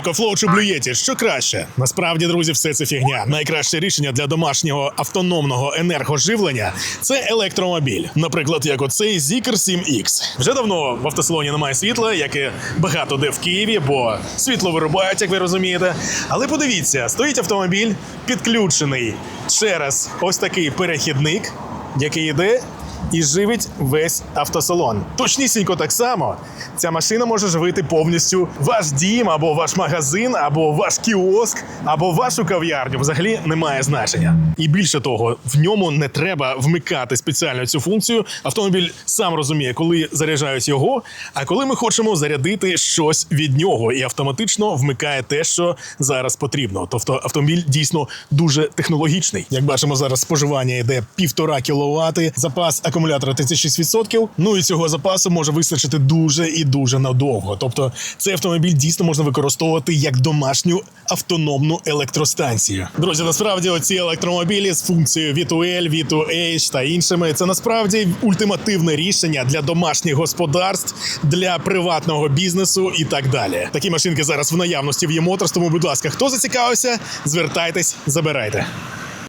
EcoFlow чи Yeti, що краще? Насправді, друзі, все це фігня. Найкраще рішення для домашнього автономного енергоживлення це електромобіль. Наприклад, як оцей Zikr 7X. Вже давно в автосалоні немає світла, як і багато де в Києві, бо світло вирубають, як ви розумієте. Але подивіться, стоїть автомобіль підключений через ось такий перехідник, який йде і живить весь автосалон. Точнісінько так само ця машина може живити повністю ваш дім, або ваш магазин, або ваш кіоск, або вашу кав'ярню. Взагалі немає значення. І більше того, в ньому не треба вмикати спеціально цю функцію. Автомобіль сам розуміє, коли заряджають його, а коли ми хочемо зарядити щось від нього, і автоматично вмикає те, що зараз потрібно. Тобто автомобіль дійсно дуже технологічний. Як бачимо, зараз споживання йде півтора кіловати, запас акумулятора 36%. Ну і цього запасу може вистачити дуже і дуже надовго. Тобто, цей автомобіль дійсно можна використовувати як домашню автономну електростанцію. Друзі, насправді оці електромобілі з функцією V2L, V2H та іншими це насправді ультимативне рішення для домашніх господарств, для приватного бізнесу і так далі. Такі машинки зараз в наявності в Є Motors, тому, будь ласка, хто зацікавився, звертайтесь, забирайте.